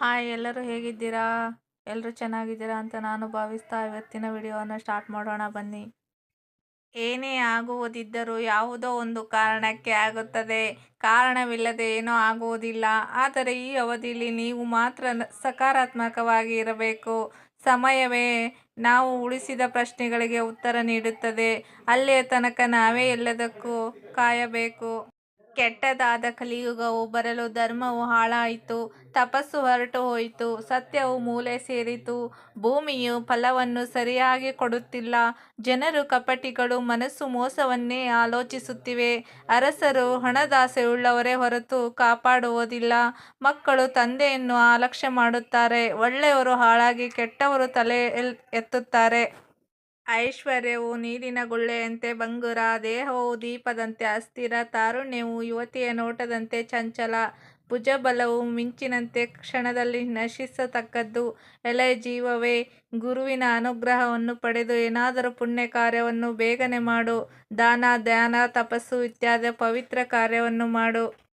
Hi, ಎಲ್ಲರೂ ಹೇಗಿದ್ದೀರಾ? ಎಲ್ಲರೂ ಚೆನ್ನಾಗಿದ್ದೀರಾ ಅಂತ ನಾನು ಭಾವಿಸ್ತಾ ಇವತ್ತಿನ ವಿಡಿಯೋವನ್ನು ಸ್ಟಾರ್ಟ್ ಮಾಡೋಣ, ಬನ್ನಿ. ಏನೇ ಆಗುವುದಿದ್ದರೂ ಯಾವುದೋ ಒಂದು ಕಾರಣಕ್ಕೆ ಆಗುತ್ತದೆ. ಕಾರಣವಿಲ್ಲದೆ ಏನೂ ಆಗುವುದಿಲ್ಲ. ಆದರೆ ಈ ಅವಧಿಯಲ್ಲಿ ನೀವು ಮಾತ್ರ ಸಕಾರಾತ್ಮಕವಾಗಿ ಇರಬೇಕು. ಸಮಯವೇ ನಾವು ಉಳಿಸಿದ ಪ್ರಶ್ನೆಗಳಿಗೆ ಉತ್ತರ ನೀಡುತ್ತದೆ. ಅಲ್ಲಿಯ ತನಕ ನಾವೇ ಎಲ್ಲದಕ್ಕೂ ಕಾಯಬೇಕು. ಕೆಟ್ಟದಾದ ಕಲಿಯುಗವು ಬರಲು ಧರ್ಮವು ಹಾಳಾಯಿತು, ತಪಸ್ಸು ಹೊರಟು ಹೋಯಿತು, ಸತ್ಯವು ಮೂಲೆ ಸೇರಿತು, ಭೂಮಿಯು ಫಲವನ್ನು ಸರಿಯಾಗಿ ಕೊಡುತ್ತಿಲ್ಲ, ಜನರು ಕಪಟಿಗಳು ಮನಸ್ಸು ಮೋಸವನ್ನೇ ಆಲೋಚಿಸುತ್ತಿವೆ, ಅರಸರು ಹಣದಾಸೆಯುಳ್ಳವರೇ ಹೊರತು ಕಾಪಾಡುವುದಿಲ್ಲ, ಮಕ್ಕಳು ತಂದೆಯನ್ನು ಆಲಕ್ಷ್ಯ ಮಾಡುತ್ತಾರೆ, ಒಳ್ಳೆಯವರು ಹಾಳಾಗಿ ಕೆಟ್ಟವರು ತಲೆ ಎತ್ತುತ್ತಾರೆ. ಐಶ್ವರ್ಯವು ನೀರಿನ ಗುಳ್ಳೆಯಂತೆ ಬಂಗುರ, ದೇಹವು ದೀಪದಂತೆ ಅಸ್ಥಿರ, ತಾರುಣ್ಯವು ಯುವತಿಯ ನೋಟದಂತೆ ಚಂಚಲ, ಭುಜಬಲವು ಮಿಂಚಿನಂತೆ ಕ್ಷಣದಲ್ಲಿ ನಶಿಸತಕ್ಕದ್ದು. ಎಲೆ ಜೀವವೇ, ಗುರುವಿನ ಅನುಗ್ರಹವನ್ನು ಪಡೆದು ಏನಾದರೂ ಪುಣ್ಯ ಕಾರ್ಯವನ್ನು ಬೇಗನೆ ಮಾಡು. ದಾನ, ಧ್ಯಾನ, ತಪಸ್ಸು ಇತ್ಯಾದಿ ಪವಿತ್ರ ಕಾರ್ಯವನ್ನು ಮಾಡು.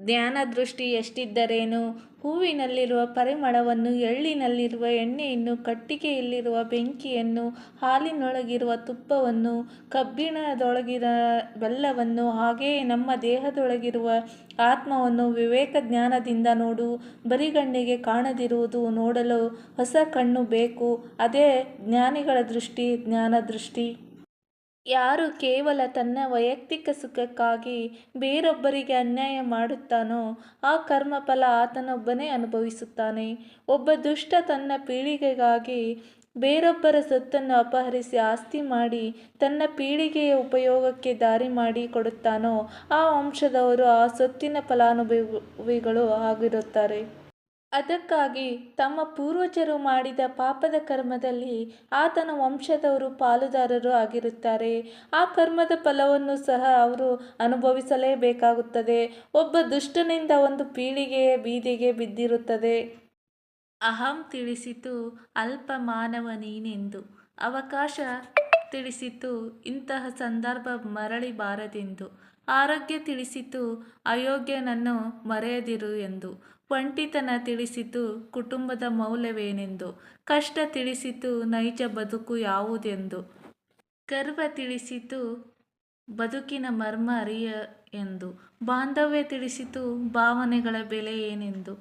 ಜ್ಞಾನ ದೃಷ್ಟಿ ಎಷ್ಟಿದ್ದರೇನು? ಹೂವಿನಲ್ಲಿರುವ ಪರಿಮಳವನ್ನು, ಎಳ್ಳಿನಲ್ಲಿರುವ ಎಣ್ಣೆಯನ್ನು, ಕಟ್ಟಿಗೆಯಲ್ಲಿರುವ ಬೆಂಕಿಯನ್ನು, ಹಾಲಿನೊಳಗಿರುವ ತುಪ್ಪವನ್ನು ಕಬ್ಬಿಣದೊಳಗಿರ ಬೆಲ್ಲವನ್ನು ಹಾಗೆಯೇ ನಮ್ಮ ದೇಹದೊಳಗಿರುವ ಆತ್ಮವನ್ನು ವಿವೇಕ ಜ್ಞಾನದಿಂದ ನೋಡು. ಬರಿಗಣ್ಣಿಗೆ ಕಾಣದಿರುವುದು ನೋಡಲು ಹೊಸ ಕಣ್ಣು ಬೇಕು. ಅದೇ ಜ್ಞಾನಿಗಳ ದೃಷ್ಟಿ, ಜ್ಞಾನ ದೃಷ್ಟಿ. ಯಾರು ಕೇವಲ ತನ್ನ ವೈಯಕ್ತಿಕ ಸುಖಕ್ಕಾಗಿ ಬೇರೊಬ್ಬರಿಗೆ ಅನ್ಯಾಯ ಮಾಡುತ್ತಾನೋ, ಆ ಕರ್ಮಫಲ ಆತನೊಬ್ಬನೇ ಅನುಭವಿಸುತ್ತಾನೆ. ಒಬ್ಬ ದುಷ್ಟ ತನ್ನ ಪೀಳಿಗೆಗಾಗಿ ಬೇರೊಬ್ಬರ ಸೊತ್ತನ್ನು ಅಪಹರಿಸಿ ಆಸ್ತಿ ಮಾಡಿ ತನ್ನ ಪೀಳಿಗೆಯ ಉಪಯೋಗಕ್ಕೆ ದಾರಿ ಮಾಡಿ ಕೊಡುತ್ತಾನೋ, ಆ ವಂಶದವರು ಆ ಸೊತ್ತಿನ ಫಲಾನುಭವಿಗಳು ಆಗಿರುತ್ತಾರೆ. ಅದಕ್ಕಾಗಿ ತಮ್ಮ ಪೂರ್ವಜರು ಮಾಡಿದ ಪಾಪದ ಕರ್ಮದಲ್ಲಿ ಆತನ ವಂಶದವರು ಪಾಲುದಾರರು ಆಗಿರುತ್ತಾರೆ. ಆ ಕರ್ಮದ ಫಲವನ್ನು ಸಹ ಅವರು ಅನುಭವಿಸಲೇಬೇಕಾಗುತ್ತದೆ. ಒಬ್ಬ ದುಷ್ಟನಿಂದ ಒಂದು ಪೀಳಿಗೆಯ ಬೀದಿಗೆ ಬಿದ್ದಿರುತ್ತದೆ. ಅಹಂ ತಿಳಿಸಿತು, ಅಲ್ಪ ಮಾನವ ನೀನೆಂದು. ಅವಕಾಶ ತಿಳಿಸಿತು, ಇಂತಹ ಸಂದರ್ಭ ಮರಳಿ ಬಾರದೆಂದು. ಆರೋಗ್ಯ ತಿಳಿಸಿತು, ಅಯೋಗ್ಯನನ್ನು ಮರೆಯದಿರು ಎಂದು. ಒಂಟಿತನ ತಿಳಿಸಿತು, ಕುಟುಂಬದ ಮೌಲ್ಯವೇನೆಂದು. ಕಷ್ಟ ತಿಳಿಸಿತು, ನೈಜ ಬದುಕು ಯಾವುದೆಂದು. ಗರ್ವ ತಿಳಿಸಿತು, ಬದುಕಿನ ಮರ್ಮ ಅರಿಯ ಎಂದು. ಬಾಂಧವ್ಯ ತಿಳಿಸಿತು, ಭಾವನೆಗಳ ಬೆಲೆ ಏನೆಂದು.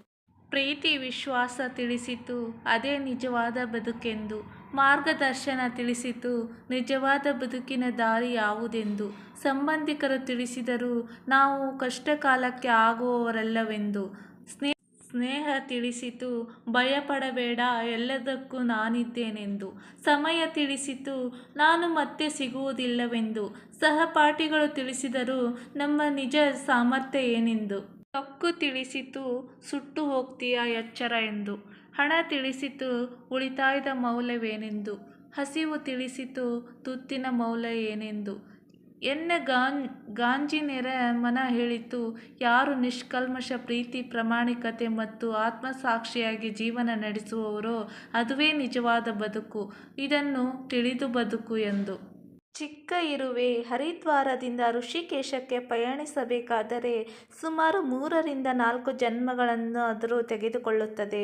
ಪ್ರೀತಿ, ವಿಶ್ವಾಸ ತಿಳಿಸಿತು, ಅದೇ ನಿಜವಾದ ಬದುಕೆಂದು. ಮಾರ್ಗದರ್ಶನ ತಿಳಿಸಿತು, ನಿಜವಾದ ಬದುಕಿನ ದಾರಿ ಯಾವುದೆಂದು. ಸಂಬಂಧಿಕರು ತಿಳಿಸಿದರು, ನಾವು ಕಷ್ಟಕಾಲಕ್ಕೆ ಆಗುವವರಲ್ಲವೆಂದು. ಸ್ನೇಹ ತಿಳಿಸಿತು. ಭಯಪಡಬೇಡ, ಎಲ್ಲದಕ್ಕೂ ನಾನಿದ್ದೇನೆಂದು. ಸಮಯ ತಿಳಿಸಿತು. ನಾನು ಮತ್ತೆ ಸಿಗುವುದಿಲ್ಲವೆಂದು. ಸಹಪಾಠಿಗಳು ತಿಳಿಸಿದರು, ನಮ್ಮ ನಿಜ ಸಾಮರ್ಥ್ಯ ಏನೆಂದು. ಹಕ್ಕು ತಿಳಿಸಿತು, ಸುಟ್ಟು ಹೋಗ್ತೀಯ ಎಚ್ಚರ ಎಂದು. ಹಣ ತಿಳಿಸಿತು, ಉಳಿತಾಯದ ಮೌಲ್ಯವೇನೆಂದು. ಹಸಿವು ತಿಳಿಸಿತು, ತುತ್ತಿನ ಮೌಲ್ಯ ಏನೆಂದು. ಎನ್ನ ಗಾನ್, ಗಾಂಜಿನೆರ ಮನ ಹೇಳಿತು, ಯಾರು ನಿಷ್ಕಲ್ಮಶ, ಪ್ರೀತಿ, ಪ್ರಾಮಾಣಿಕತೆ ಮತ್ತು ಆತ್ಮಸಾಕ್ಷಿಯಾಗಿ ಜೀವನ ನಡೆಸುವವರೋ, ಅದುವೇ ನಿಜವಾದ ಬದುಕು, ಇದನ್ನು ತಿಳಿದು ಬದುಕು ಎಂದು. ಚಿಕ್ಕ ಇರುವೆ ಹರಿದ್ವಾರದಿಂದ ಋಷಿಕೇಶಕ್ಕೆ ಪಯಣಿಸಬೇಕಾದರೆ ಸುಮಾರು ಮೂರರಿಂದ ನಾಲ್ಕು ಜನ್ಮಗಳನ್ನು ಜನ್ಮಗಳನ್ನಾದರೂ ತೆಗೆದುಕೊಳ್ಳುತ್ತದೆ.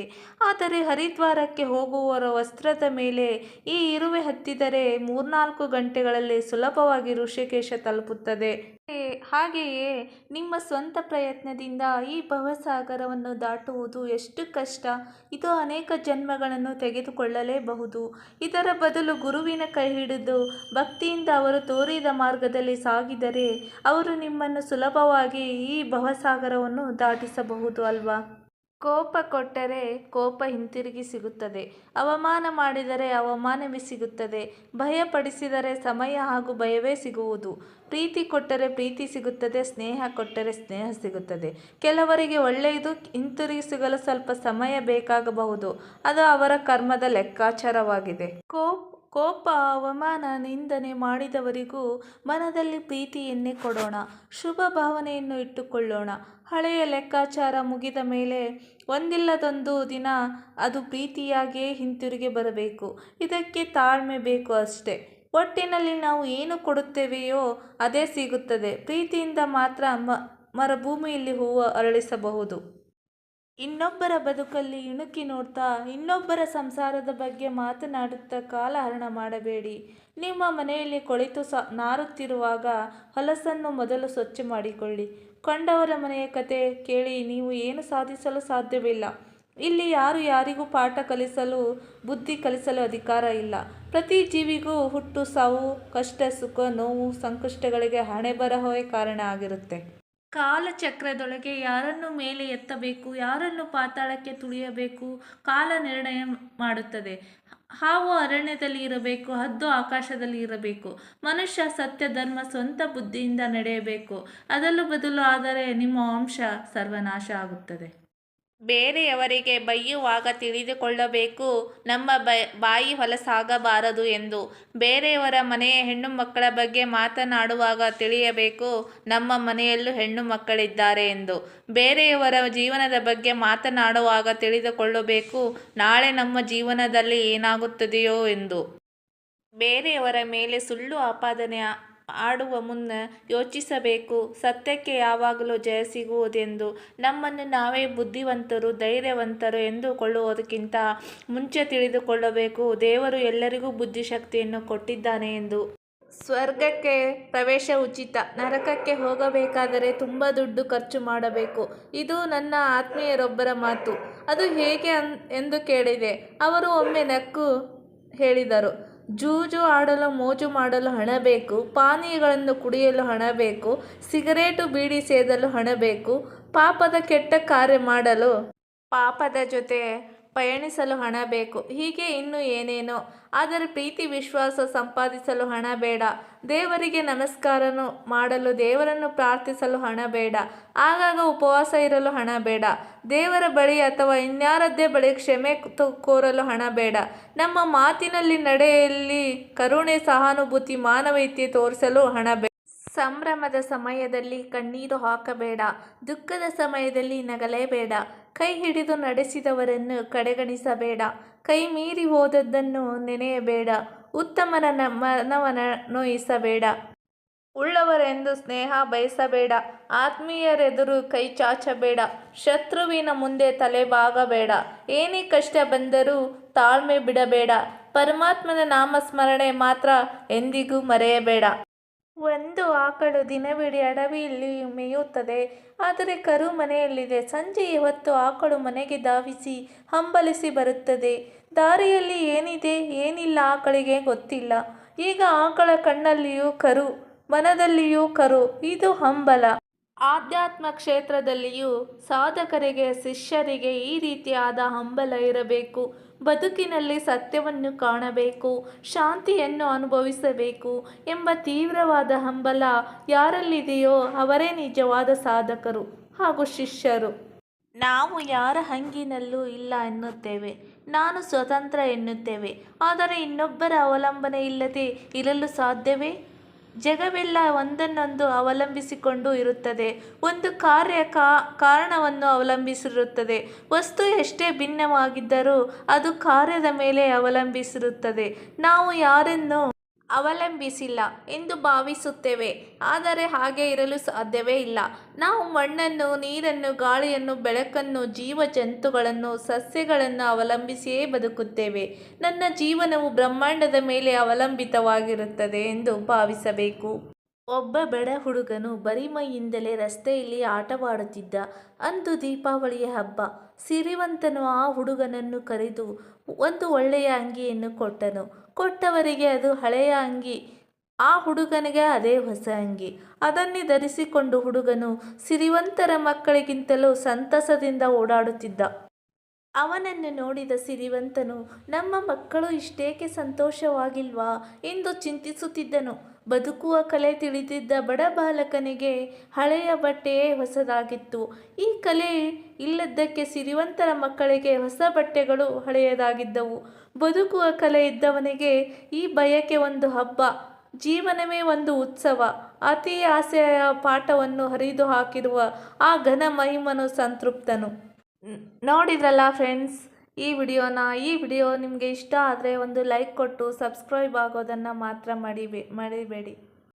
ಆದರೆ ಹರಿದ್ವಾರಕ್ಕೆ ಹೋಗುವವರ ವಸ್ತ್ರದ ಮೇಲೆ ಈ ಇರುವೆ ಹತ್ತಿದರೆ ಮೂರ್ನಾಲ್ಕು ಗಂಟೆಗಳಲ್ಲಿ ಸುಲಭವಾಗಿ ಋಷಿಕೇಶ ತಲುಪುತ್ತದೆ. ಹಾಗೆಯೇ ನಿಮ್ಮ ಸ್ವಂತ ಪ್ರಯತ್ನದಿಂದ ಈ ಭವಸಾಗರವನ್ನು ದಾಟುವುದು ಎಷ್ಟು ಕಷ್ಟ. ಇದು ಅನೇಕ ಜನ್ಮಗಳನ್ನು ತೆಗೆದುಕೊಳ್ಳಲೇಬಹುದು. ಇದರ ಬದಲು ಗುರುವಿನ ಕೈ ಹಿಡಿದು ಭಕ್ತಿಯಿಂದ ಅವರು ತೋರಿದ ಮಾರ್ಗದಲ್ಲಿ ಸಾಗಿದರೆ ಅವರು ನಿಮ್ಮನ್ನು ಸುಲಭವಾಗಿ ಈ ಭವಸಾಗರವನ್ನು ದಾಟಿಸಬಹುದು ಅಲ್ವಾ? ಕೋಪ ಕೊಟ್ಟರೆ ಕೋಪ ಹಿಂತಿರುಗಿ ಸಿಗುತ್ತದೆ. ಅವಮಾನ ಮಾಡಿದರೆ ಅವಮಾನವೇ ಸಿಗುತ್ತದೆ. ಭಯಪಡಿಸಿದರೆ ಸಮಯ ಹಾಗೂ ಭಯವೇ ಸಿಗುವುದು. ಪ್ರೀತಿ ಕೊಟ್ಟರೆ ಪ್ರೀತಿ ಸಿಗುತ್ತದೆ, ಸ್ನೇಹ ಕೊಟ್ಟರೆ ಸ್ನೇಹ ಸಿಗುತ್ತದೆ. ಕೆಲವರಿಗೆ ಒಳ್ಳೆಯದು, ಹಿಂತಿರುಗಿ ಸಿಗಲು ಸ್ವಲ್ಪ ಸಮಯ ಬೇಕಾಗಬಹುದು. ಅದು ಅವರ ಕರ್ಮದ ಲೆಕ್ಕಾಚಾರವಾಗಿದೆ. ಕೋಪ್ ಕೋಪ ಅವಮಾನ ನಿಂದನೆ ಮಾಡಿದವರಿಗೂ ಮನದಲ್ಲಿ ಪ್ರೀತಿಯನ್ನೇ ಕೊಡೋಣ, ಶುಭ ಭಾವನೆಯನ್ನು ಇಟ್ಟುಕೊಳ್ಳೋಣ. ಹಳೆಯ ಲೆಕ್ಕಾಚಾರ ಮುಗಿದ ಮೇಲೆ ಒಂದಿಲ್ಲದೊಂದು ದಿನ ಅದು ಪ್ರೀತಿಯಾಗಿಯೇ ಹಿಂತಿರುಗಿ ಬರಬೇಕು. ಇದಕ್ಕೆ ತಾಳ್ಮೆ ಬೇಕು ಅಷ್ಟೆ. ಒಟ್ಟಿನಲ್ಲಿ ನಾವು ಏನು ಕೊಡುತ್ತೇವೆಯೋ ಅದೇ ಸಿಗುತ್ತದೆ. ಪ್ರೀತಿಯಿಂದ ಮಾತ್ರ ಮ, ಮರುಭೂಮಿಯಲ್ಲಿ ಹೂವು ಅರಳಿಸಬಹುದು. ಇನ್ನೊಬ್ಬರ ಬದುಕಲ್ಲಿ ಇಣುಕಿ ನೋಡ್ತಾ ಇನ್ನೊಬ್ಬರ ಸಂಸಾರದ ಬಗ್ಗೆ ಮಾತನಾಡುತ್ತಾ ಕಾಲಹರಣ ಮಾಡಬೇಡಿ. ನಿಮ್ಮ ಮನೆಯಲ್ಲಿ ಕೊಳಿತು ಸ, ನಾರುತ್ತಿರುವಾಗ ಹೊಲಸನ್ನು ಮೊದಲು ಸ್ವಚ್ಛ ಮಾಡಿಕೊಳ್ಳಿ. ಕಂಡವರ ಮನೆಯ ಕತೆ ಕೇಳಿ ನೀವು ಏನು ಸಾಧಿಸಲು ಸಾಧ್ಯವಿಲ್ಲ. ಇಲ್ಲಿ ಯಾರು ಯಾರಿಗೂ ಪಾಠ ಕಲಿಸಲು, ಬುದ್ಧಿ ಕಲಿಸಲು ಅಧಿಕಾರ ಇಲ್ಲ. ಪ್ರತಿ ಜೀವಿಗೂ ಹುಟ್ಟು, ಸಾವು, ಕಷ್ಟ, ಸುಖ, ನೋವು, ಸಂಕಷ್ಟಗಳಿಗೆ ಹಣೆ ಬರಹವೇ ಕಾರಣ ಆಗಿರುತ್ತೆ. ಕಾಲಚಕ್ರದೊಳಗೆ ಯಾರನ್ನು ಮೇಲೆ ಎತ್ತಬೇಕು, ಯಾರನ್ನು ಪಾತಾಳಕ್ಕೆ ತುಳಿಯಬೇಕು, ಕಾಲ ನಿರ್ಣಯ ಮಾಡುತ್ತದೆ. ಹಾವು ಅರಣ್ಯದಲ್ಲಿ ಇರಬೇಕು, ಹದ್ದು ಆಕಾಶದಲ್ಲಿ ಇರಬೇಕು. ಮನುಷ್ಯ ಸತ್ಯ, ಧರ್ಮ, ಸ್ವಂತ ಬುದ್ಧಿಯಿಂದ ನಡೆಯಬೇಕು. ಅದಲ್ಲೂ ಬದಲು ಆದರೆ ನಿಮ್ಮ ವಂಶ ಸರ್ವನಾಶ ಆಗುತ್ತದೆ. ಬೇರೆಯವರಿಗೆ ಬೈಯುವಾಗ ತಿಳಿದುಕೊಳ್ಳಬೇಕು. ನಮ್ಮ ಬಾಯಿ ಹೊಲಸಾಗಬಾರದು ಎಂದು. ಬೇರೆಯವರ ಮನೆಯ ಹೆಣ್ಣು ಮಕ್ಕಳ ಬಗ್ಗೆ ಮಾತನಾಡುವಾಗ ತಿಳಿಯಬೇಕು. ನಮ್ಮ ಮನೆಯಲ್ಲೂ ಹೆಣ್ಣು ಮಕ್ಕಳಿದ್ದಾರೆ ಎಂದು. ಬೇರೆಯವರ ಜೀವನದ ಬಗ್ಗೆ ಮಾತನಾಡುವಾಗ ತಿಳಿದುಕೊಳ್ಳಬೇಕು. ನಾಳೆ ನಮ್ಮ ಜೀವನದಲ್ಲಿ ಏನಾಗುತ್ತದೆಯೋ ಎಂದು. ಬೇರೆಯವರ ಮೇಲೆ ಸುಳ್ಳು ಆಪಾದನೆ ಆಡುವ ಮುನ್ನ ಯೋಚಿಸಬೇಕು. ಸತ್ಯಕ್ಕೆ ಯಾವಾಗಲೂ ಜಯ ಸಿಗುವುದೆಂದು. ನಮ್ಮನ್ನು ನಾವೇ ಬುದ್ಧಿವಂತರು, ಧೈರ್ಯವಂತರು ಎಂದುಕೊಳ್ಳುವುದಕ್ಕಿಂತ ಮುಂಚೆ ತಿಳಿದುಕೊಳ್ಳಬೇಕು. ದೇವರು ಎಲ್ಲರಿಗೂ ಬುದ್ಧಿಶಕ್ತಿಯನ್ನು ಕೊಟ್ಟಿದ್ದಾನೆ ಎಂದು. ಸ್ವರ್ಗಕ್ಕೆ ಪ್ರವೇಶ ಉಚಿತ. ನರಕಕ್ಕೆ ಹೋಗಬೇಕಾದರೆ ತುಂಬ ದುಡ್ಡು ಖರ್ಚು ಮಾಡಬೇಕು. ಇದು ನನ್ನ ಆತ್ಮೀಯರೊಬ್ಬರ ಮಾತು. ಅದು ಹೇಗೆ ಅನ್, ಎಂದು ಕೇಳಿದೆ. ಅವರು ಒಮ್ಮೆ ನಕ್ಕು ಹೇಳಿದರು. ಜೂಜು ಆಡಲು, ಮೋಜು ಮಾಡಲು ಹಣ ಬೇಕು, ಪಾನೀಯಗಳನ್ನು ಕುಡಿಯಲು ಹಣ ಬೇಕು, ಸಿಗರೇಟು ಬೀಡಿ ಸೇದಲು ಹಣ ಬೇಕು, ಪಾಪದ ಕೆಟ್ಟ ಕಾರ್ಯ ಮಾಡಲು ಪಾಪದ ಜೊತೆ ಪಯಣಿಸಲು ಹಣ ಬೇಕು. ಹೀಗೆ ಇನ್ನು ಏನೇನೋ. ಆದರೆ ಪ್ರೀತಿ ವಿಶ್ವಾಸ ಸಂಪಾದಿಸಲು ಹಣ ಬೇಡ. ದೇವರಿಗೆ ನಮಸ್ಕಾರನು ಮಾಡಲು ದೇವರನ್ನು ಪ್ರಾರ್ಥಿಸಲು ಹಣ ಬೇಡ. ಆಗಾಗ ಉಪವಾಸ ಇರಲು ಹಣ ಬೇಡ. ದೇವರ ಬಳಿ ಅಥವಾ ಇನ್ಯಾರದ್ದೇ ಬಳಿ ಕ್ಷಮೆ ಕೋರಲು ಹಣ ಬೇಡ. ನಮ್ಮ ಮಾತಿನಲ್ಲಿ ನಡೆಯಲ್ಲಿ ಕರುಣೆ, ಸಹಾನುಭೂತಿ ಮಾನವೀಯತೆ ತೋರಿಸಲು ಹಣ ಬೇಡ ಸಂಭ್ರಮದ ಸಮಯದಲ್ಲಿ ಕಣ್ಣೀರು ಹಾಕಬೇಡ. ದುಃಖದ ಸಮಯದಲ್ಲಿ ನಗಲೇಬೇಡ. ಕೈ ಹಿಡಿದು ನಡೆಸಿದವರನ್ನು ಕಡೆಗಣಿಸಬೇಡ. ಕೈ ಮೀರಿ ಹೋದದ್ದನ್ನು ನೆನೆಯಬೇಡ. ಉತ್ತಮರ ಮನವನ ನೋಯಿಸಬೇಡ. ಉಳ್ಳವರೆಂದು ಸ್ನೇಹ ಬಯಸಬೇಡ. ಆತ್ಮೀಯರೆದುರು ಕೈ ಚಾಚಬೇಡ. ಶತ್ರುವಿನ ಮುಂದೆ ತಲೆಬಾಗಬೇಡ ಏನೇ ಕಷ್ಟ ಬಂದರೂ ತಾಳ್ಮೆ ಬಿಡಬೇಡ. ಪರಮಾತ್ಮನ ನಾಮಸ್ಮರಣೆ ಮಾತ್ರ ಎಂದಿಗೂ ಮರೆಯಬೇಡ. ಒಂದು ಆಕಳು ದಿನವಿಡೀ ಅಡವಿಯಲ್ಲಿ ಮೇಯುತ್ತದೆ. ಆದರೆ ಕರು ಮನೆಯಲ್ಲಿದೆ. ಸಂಜೆಯ ಹೊತ್ತು ಆಕಳು ಮನೆಗೆ ಧಾವಿಸಿ ಹಂಬಲಿಸಿ ಬರುತ್ತದೆ. ದಾರಿಯಲ್ಲಿ ಏನಿದೆ, ಏನಿಲ್ಲ ಆಕಳಿಗೆ ಗೊತ್ತಿಲ್ಲ. ಈಗ ಆಕಳ ಕಣ್ಣಲ್ಲಿಯೂ ಕರು, ಮನದಲ್ಲಿಯೂ ಕರು, ಇದು ಹಂಬಲ. ಆಧ್ಯಾತ್ಮ ಕ್ಷೇತ್ರದಲ್ಲಿಯೂ ಸಾಧಕರಿಗೆ, ಶಿಷ್ಯರಿಗೆ ಈ ರೀತಿಯಾದ ಹಂಬಲ ಇರಬೇಕು. ಬದುಕಿನಲ್ಲಿ ಸತ್ಯವನ್ನು ಕಾಣಬೇಕು, ಶಾಂತಿಯನ್ನು ಅನುಭವಿಸಬೇಕು ಎಂಬ ತೀವ್ರವಾದ ಹಂಬಲ ಯಾರಲ್ಲಿದೆಯೋ ಅವರೇ ನಿಜವಾದ ಸಾಧಕರು ಹಾಗೂ ಶಿಷ್ಯರು. ನಾವು ಯಾರ ಹಂಗಿನಲ್ಲೂ ಇಲ್ಲ ಎನ್ನುತ್ತೇವೆ, ನಾನು ಸ್ವತಂತ್ರ ಎನ್ನುತ್ತೇವೆ, ಆದರೆ ಇನ್ನೊಬ್ಬರ ಅವಲಂಬನೆ ಇಲ್ಲದೆ ಇರಲು ಸಾಧ್ಯವೇ? ಜಗವೆಲ್ಲ ಒಂದನ್ನೊಂದು ಅವಲಂಬಿಸಿಕೊಂಡು ಇರುತ್ತದೆ. ಒಂದು ಕಾರ್ಯ ಕಾರಣವನ್ನು ಅವಲಂಬಿಸಿರುತ್ತದೆ. ವಸ್ತು ಎಷ್ಟೇ ಭಿನ್ನವಾಗಿದ್ದರೂ ಅದು ಕಾರ್ಯದ ಮೇಲೆ ಅವಲಂಬಿಸಿರುತ್ತದೆ. ನಾವು ಯಾರನ್ನು ಅವಲಂಬಿಸಿಲ್ಲ ಎಂದು ಭಾವಿಸುತ್ತೇವೆ. ಆದರೆ ಹಾಗೆ ಇರಲು ಸಾಧ್ಯವೇ ಇಲ್ಲ. ನಾವು ಮಣ್ಣನ್ನು, ನೀರನ್ನು, ಗಾಳಿಯನ್ನು, ಬೆಳಕನ್ನು ಜೀವ ಜಂತುಗಳನ್ನು ಸಸ್ಯಗಳನ್ನು ಅವಲಂಬಿಸಿಯೇ ಬದುಕುತ್ತೇವೆ. ನನ್ನ ಜೀವನವು ಬ್ರಹ್ಮಾಂಡದ ಮೇಲೆ ಅವಲಂಬಿತವಾಗಿರುತ್ತದೆ ಎಂದು ಭಾವಿಸಬೇಕು. ಒಬ್ಬ ಬಡ ಹುಡುಗನು ಬರಿಮೈಯಿಂದಲೇ ರಸ್ತೆಯಲ್ಲಿ ಆಟವಾಡುತ್ತಿದ್ದ. ಅಂದು ದೀಪಾವಳಿಯ ಹಬ್ಬ. ಸಿರಿವಂತನು ಆ ಹುಡುಗನನ್ನು ಕರೆದು ಒಂದು ಒಳ್ಳೆಯ ಅಂಗಿಯನ್ನು ಕೊಟ್ಟನು. ಕೊಟ್ಟವರಿಗೆ ಅದು ಹಳೆಯ ಅಂಗಿ. ಆ ಹುಡುಗನಿಗೆ ಅದೇ ಹೊಸ ಅಂಗಿ. ಅದನ್ನೇ ಧರಿಸಿಕೊಂಡು ಹುಡುಗನು ಸಿರಿವಂತರ ಮಕ್ಕಳಿಗಿಂತಲೂ ಸಂತಸದಿಂದ ಓಡಾಡುತ್ತಿದ್ದ. ಅವನನ್ನು ನೋಡಿದ ಸಿರಿವಂತನು, ನಮ್ಮ ಮಕ್ಕಳು ಇಷ್ಟೇಕೆ ಸಂತೋಷವಾಗಿಲ್ವಾ ಎಂದು ಚಿಂತಿಸುತ್ತಿದ್ದನು. ಬದುಕುವ ಕಲೆ ತಿಳಿದಿದ್ದ ಬಡ ಬಾಲಕನಿಗೆ ಹಳೆಯ ಬಟ್ಟೆಯೇ ಹೊಸದಾಗಿತ್ತು. ಈ ಕಲೆ ಇಲ್ಲದ್ದಕ್ಕೆ ಸಿರಿವಂತರ ಮಕ್ಕಳಿಗೆ ಹೊಸ ಬಟ್ಟೆಗಳು ಹಳೆಯದಾಗಿದ್ದವು. ಬದುಕುವ ಕಲೆ ಇದ್ದವನಿಗೆ ಈ ಬಯಕೆ ಒಂದು ಹಬ್ಬ, ಜೀವನವೇ ಒಂದು ಉತ್ಸವ. ಅತಿ ಆಸೆಯ ಪಾಠವನ್ನು ಹರಿದು ಹಾಕಿರುವ ಆ ಘನ ಮಹಿಮನು ಸಂತೃಪ್ತನು. ನೋಡಿದ್ರಲ್ಲ ಫ್ರೆಂಡ್ಸ್ ಈ ವಿಡಿಯೋನ, ಈ ವಿಡಿಯೋ ನಿಮಗೆ ಇಷ್ಟ ಆದರೆ ಒಂದು ಲೈಕ್ ಕೊಟ್ಟು ಸಬ್ಸ್ಕ್ರೈಬ್ ಆಗೋದನ್ನು ಮಾತ್ರ ಮಡಿಬೇ ಮರಿಬೇಡಿ